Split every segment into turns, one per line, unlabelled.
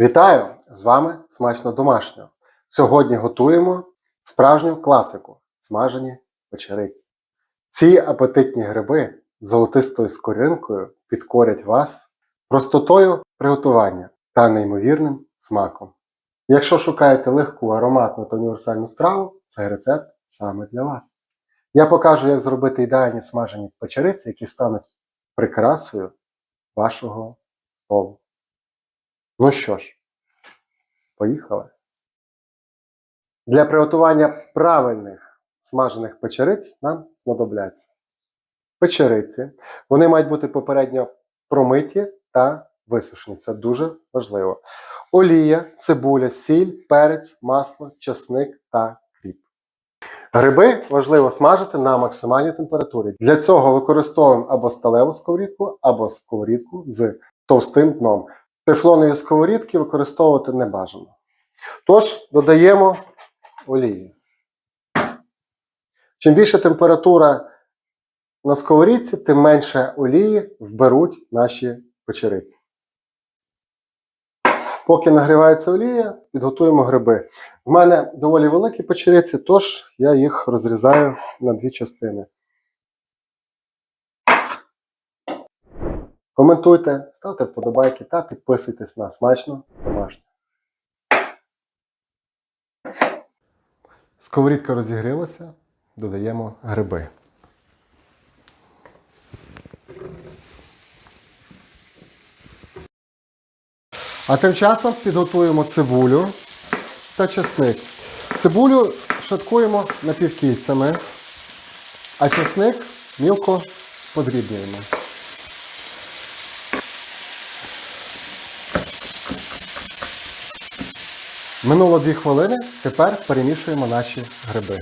Вітаю! З вами смачно домашньо. Сьогодні готуємо справжню класику смажені печериці. Ці апетитні гриби з золотистою скоринкою підкорять вас простотою приготування та неймовірним смаком. Якщо шукаєте легку, ароматну та універсальну страву, цей рецепт саме для вас. Я покажу, як зробити ідеальні смажені печериці, які стануть прикрасою вашого столу. Ну що ж, поїхали. Для приготування правильних смажених печериць нам знадобляться печериці. Вони мають бути попередньо промиті та висушені. Це дуже важливо. Олія, цибуля, сіль, перець, масло, часник та кріп. Гриби важливо смажити на максимальній температурі. Для цього використовуємо або сталеву сковорідку, або сковорідку з товстим дном. Тефлонові сковорідки використовувати не бажано. Тож додаємо олії. Чим більша температура на сковорідці, тим менше олії вберуть наші печериці. Поки нагрівається олія, підготуємо гриби. У мене доволі великі печериці, тож я їх розрізаю на дві частини. Коментуйте, ставте вподобайки та підписуйтесь на смачно домашнє. Сковорідка розігрілася, додаємо гриби. А тим часом підготуємо цибулю та чесник. Цибулю шаткуємо напівкільцями, а чесник мілко подрібнюємо. Минуло 2 хвилини, тепер перемішуємо наші гриби.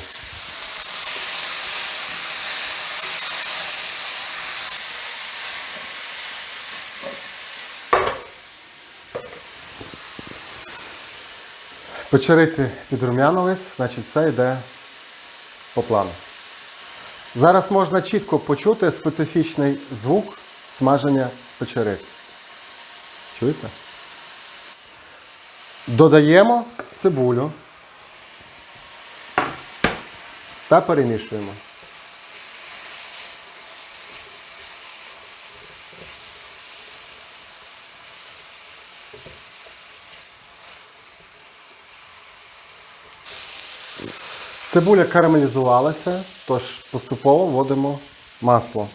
Печериці підрум'янились, значить все йде по плану. Зараз можна чітко почути специфічний звук смаження печериць. Чуєте? Додаємо цибулю та перемішуємо. Цибуля карамелізувалася, тож поступово вводимо масло.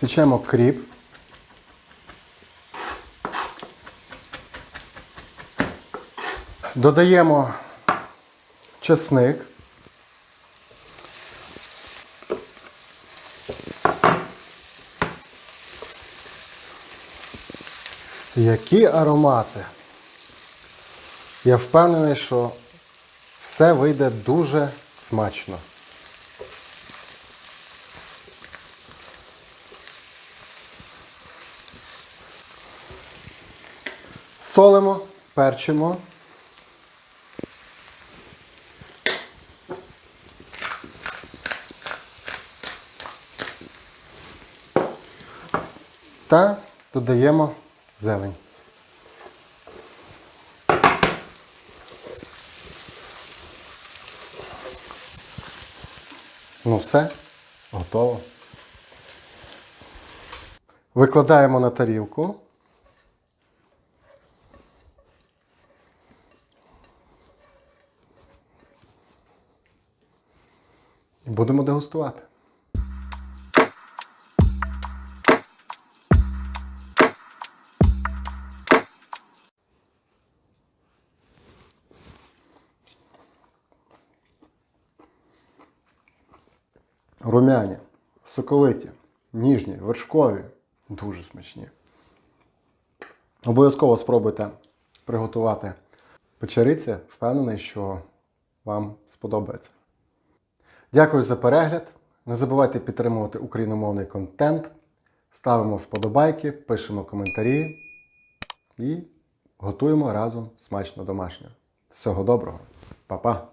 Січемо кріп. Додаємо чесник. Які аромати. Я впевнений, що все вийде дуже смачно. Солимо, перчимо. Та додаємо зелень. Ну все, готово. Викладаємо на тарілку. Будемо дегустувати. Румяні, соковиті, ніжні, вершкові, дуже смачні. Обов'язково спробуйте приготувати Печериця впевнений, що вам сподобається. Дякую за перегляд. Не забувайте підтримувати україномовний контент. Ставимо вподобайки, пишемо коментарі і готуємо разом смачно домашнє. Всього доброго, Па-па!